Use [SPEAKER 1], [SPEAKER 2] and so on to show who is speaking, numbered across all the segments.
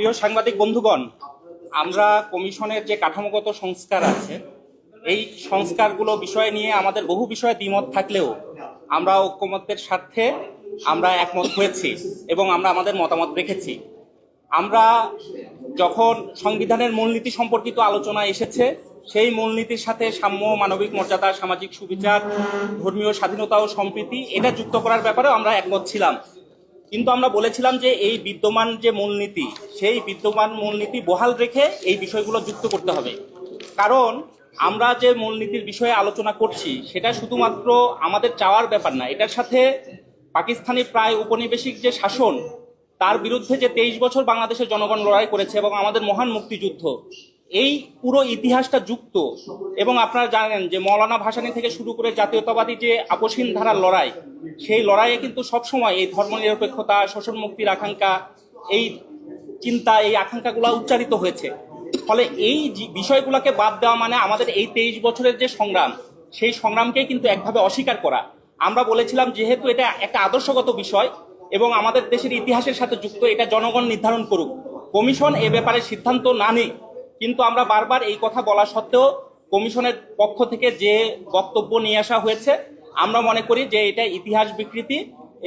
[SPEAKER 1] প্রিয় সাংবাদিক বন্ধুগণ, আমরা কমিশনের যে কাঠামোগত সংস্কার আছে, এই সংস্কারগুলো বিষয় নিয়ে আমাদের বহু বিষয়ে দ্বিমত থাকলেও আমরা ঐক্যমত্যের স্বার্থে আমরা একমত হয়েছি এবং আমরা আমাদের মতামত রেখেছি। আমরা যখন সংবিধানের মূলনীতি সম্পর্কিত আলোচনা এসেছে, সেই মূলনীতির সাথে সাম্য, মানবিক মর্যাদা, সামাজিক সুবিচার, ধর্মীয় স্বাধীনতা ও সম্প্রীতি এটা যুক্ত করার ব্যাপারেও আমরা একমত ছিলাম। কিন্তু আমরা বলেছিলাম যে এই বিদ্যমান যে মূলনীতি সেই বিদ্যমান মূলনীতি বহাল রেখে এই বিষয়গুলো যুক্ত করতে হবে। কারণ আমরা যে মূলনীতির বিষয়ে আলোচনা করছি, সেটা শুধুমাত্র আমাদের চাওয়ার ব্যাপার না, এটার সাথে পাকিস্তানি প্রায় উপনিবেশিক যে শাসন, তার বিরুদ্ধে যে তেইশ বছর বাংলাদেশের জনগণ লড়াই করেছে এবং আমাদের মহান মুক্তিযুদ্ধ, এই পুরো ইতিহাসটা যুক্ত। এবং আপনারা জানেন যে মৌলানা ভাসানী থেকে শুরু করে জাতীয়তাবাদী যে আপসীন ধারার লড়াই, সেই লড়াইয়ে কিন্তু সবসময় এই ধর্মনিরপেক্ষতা, শোষণ মুক্তির আকাঙ্ক্ষা, এই চিন্তা এই আকাঙ্ক্ষাগুলো উচ্চারিত হয়েছে। ফলে এই বিষয়গুলোকে বাদ দেওয়া মানে আমাদের এই তেইশ বছরের যে সংগ্রাম, সেই সংগ্রামকে কিন্তু একভাবে অস্বীকার করা। আমরা বলেছিলাম যেহেতু এটা একটা আদর্শগত বিষয় এবং আমাদের দেশের ইতিহাসের সাথে যুক্ত, এটা জনগণ নির্ধারণ করুক। কমিশন এ ব্যাপারে সিদ্ধান্ত না নেই। কিন্তু আমরা বারবার এই কথা বলা সত্ত্বেও কমিশনের পক্ষ থেকে যে বক্তব্য নিয়ে আসা হয়েছে, আমরা মনে করি যে এটা ইতিহাস বিকৃতি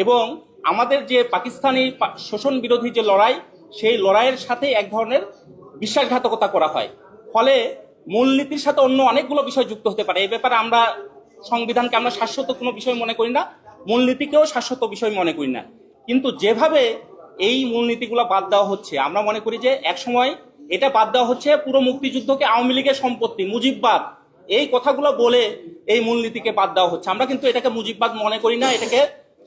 [SPEAKER 1] এবং আমাদের যে পাকিস্তানি শোষণ বিরোধী যে লড়াই সেই লড়াইয়ের সাথে এক ধরনের বিশ্বাসঘাতকতা করা হয়। ফলে মূলনীতির সাথে অন্য অনেকগুলো বিষয় যুক্ত হতে পারে। এই ব্যাপারে আমরা সংবিধানকে আমরা শাশ্বত কোনো বিষয় মনে করি না, মূলনীতিকেও শাশ্বত বিষয় মনে করি না। কিন্তু যেভাবে এই মূলনীতিগুলো বাদ দেওয়া হচ্ছে, আমরা মনে করি যে একসময় এটা বাদ দেওয়া হচ্ছে পুরো মুক্তিযুদ্ধকে আওয়ামী লীগের সম্পত্তি, মুজিববাদ। এই কথাগুলো বলে এই মূলনীতিকে বাদ দেওয়া হচ্ছে। আমরা কিন্তু এটাকে মুজিববাদ মনে করি না, এটাকে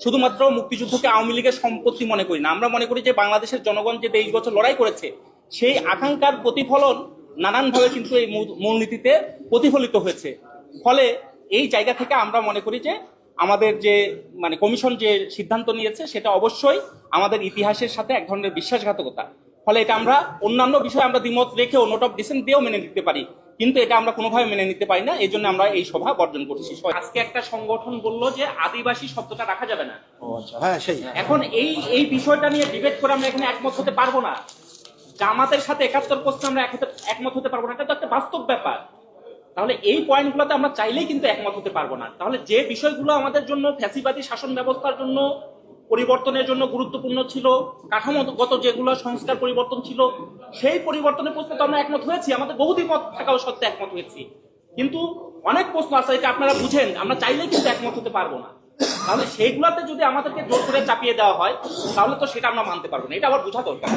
[SPEAKER 1] শুধুমাত্র মুক্তিযুদ্ধকে আওয়ামী লীগের সম্পত্তি মনে করি না। আমরা মনে করি যে বাংলাদেশের জনগণ যে তেইশ বছর লড়াই করেছে, সেই আকাঙ্ক্ষার প্রতিফলন নানানভাবে কিন্তু এই মূল- মূলনীতিতে প্রতিফলিত হয়েছে। ফলে এই জায়গা থেকে আমরা মনে করি যে আমাদের যে মানে কমিশন যে সিদ্ধান্ত নিয়েছে, সেটা অবশ্যই আমাদের ইতিহাসের সাথে এক ধরনের বিশ্বাসঘাতকতা। ফলে এটা আমরা অন্যান্য বিষয়ে আমরা দ্বিমত রেখেও নোট অফ ডিসেন্ট দিয়েও মেনে নিতে পারি। কিন্তু এটা আমরা কোনোভাবে মেনে নিতে পারি না এই জন্য আমরা এই সভা বর্জন করছি। আজকে একটা সংগঠন বলল যে আদিবাসী শব্দটা রাখা যাবে না।
[SPEAKER 2] আচ্ছা হ্যাঁ
[SPEAKER 1] এখন এই এই বিষয়টা নিয়ে ডিবেট করে আমরা এখানে একমত হতে পারব না। জামাতের সাথে একাত্তর প্রশ্নে আমরা এক- একমত হতে পারব না। এটা তো একটা বাস্তব ব্যাপার। তাহলে এই পয়েন্টগুলোতে আমরা চাইলেই কিন্তু একমত হতে পারব না। তাহলে যে বিষয়গুলো আমাদের জন্য ফ্যাসিবাদী শাসন ব্যবস্থার জন্য পরিবর্তনের জন্য গুরুত্বপূর্ণ ছিল কাঠামোগত যেগুলো সংস্কার পরিবর্তন ছিল, সেই পরিবর্তনের প্রশ্নে তো আমরা একমত হয়েছি। আমাদের বহুদিন মত থাকাও সত্ত্বে একমত হয়েছি। কিন্তু অনেক প্রশ্ন আছে, এটা আপনারা বুঝেন। আমরা চাইলে কিন্তু একমত হতে পারব না। তাহলে সেইগুলোতে যদি আমাদেরকে জোর করে চাপিয়ে দেওয়া হয়, তাহলে তো সেটা আমরা মানতে পারব না। এটা আবার বোঝা দরকার।